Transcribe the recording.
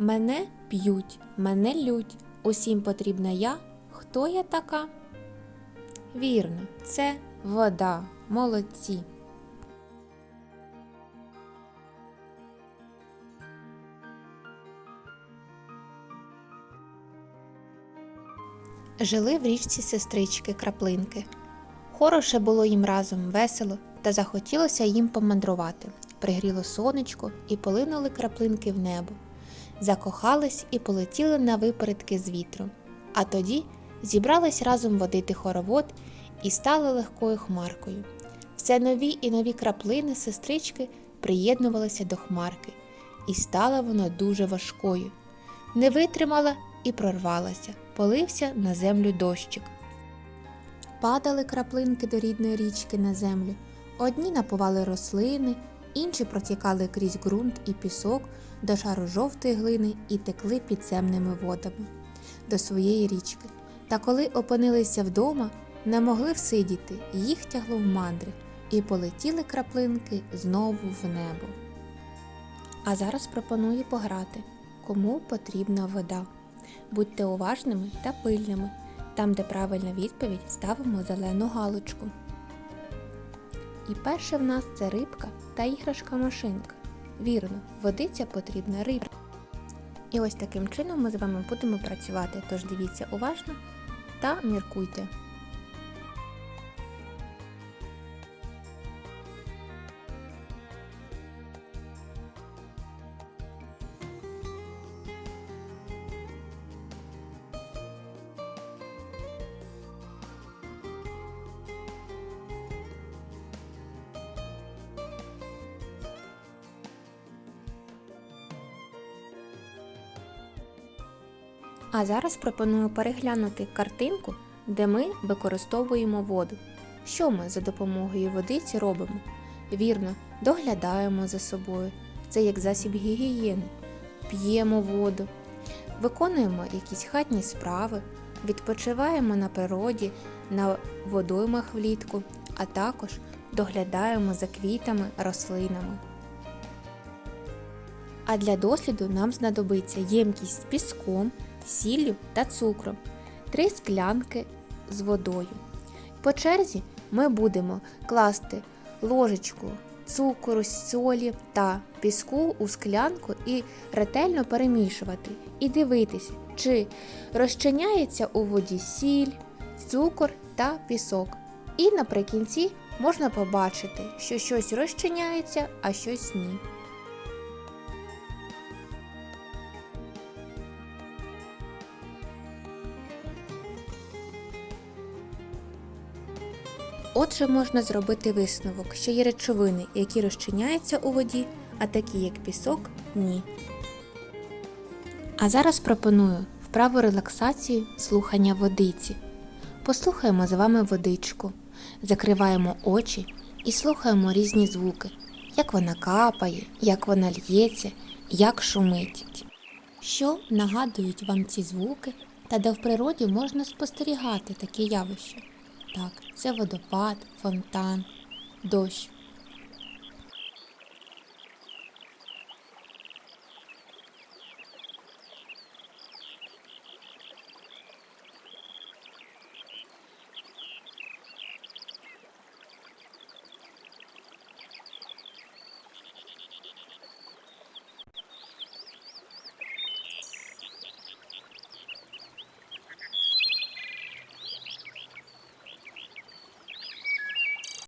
Мене п'ють, мене лють. Усім потрібна я. Хто я така? Вірно, це вода. Молодці. Жили в річці сестрички краплинки. Хороше було їм разом весело, та захотілося їм помандрувати. Пригріло сонечко і полинули краплинки в небо. Закохались і полетіли на випередки з вітром. А тоді зібрались разом водити хоровод і стали легкою хмаркою. Все нові і нові краплини сестрички приєднувалися до хмарки, і стала вона дуже важкою. Не витримала і прорвалася, полився на землю дощик. Падали краплинки до рідної річки на землю. Одні напували рослини, інші протікали крізь ґрунт і пісок до шару жовтої глини і текли підземними водами до своєї річки. Та коли опинилися вдома, не могли всидіти, їх тягло в мандри, і полетіли краплинки знову в небо. А зараз пропоную пограти, кому потрібна вода. Будьте уважними та пильними. Там, де правильна відповідь, ставимо зелену галочку. І перше в нас це рибка та іграшка машинка. Вірно, водиця потрібна рибка. І ось таким чином ми з вами будемо працювати, тож дивіться уважно та міркуйте. А зараз пропоную переглянути картинку, де ми використовуємо воду. Що ми за допомогою водиці робимо? Вірно, доглядаємо за собою. Це як засіб гігієни. П'ємо воду, виконуємо якісь хатні справи, відпочиваємо на природі, на водоймах влітку, а також доглядаємо за квітами, рослинами. А для досліду нам знадобиться ємкість з піском, сіллю та цукром, три склянки з водою. По черзі ми будемо класти ложечку цукру, солі та піску у склянку і ретельно перемішувати. І дивитись, чи розчиняється у воді сіль, цукор та пісок. І наприкінці можна побачити, що щось розчиняється, а щось ні. Отже, можна зробити висновок, що є речовини, які розчиняються у воді, а такі як пісок ні. А зараз пропоную вправу релаксації слухання водиці. Послухаємо з вами водичку, закриваємо очі і слухаємо різні звуки, як вона капає, як вона л'ється, як шумить. Що нагадують вам ці звуки та де в природі можна спостерігати такі явища? Так, це водопад, фонтан, дощ.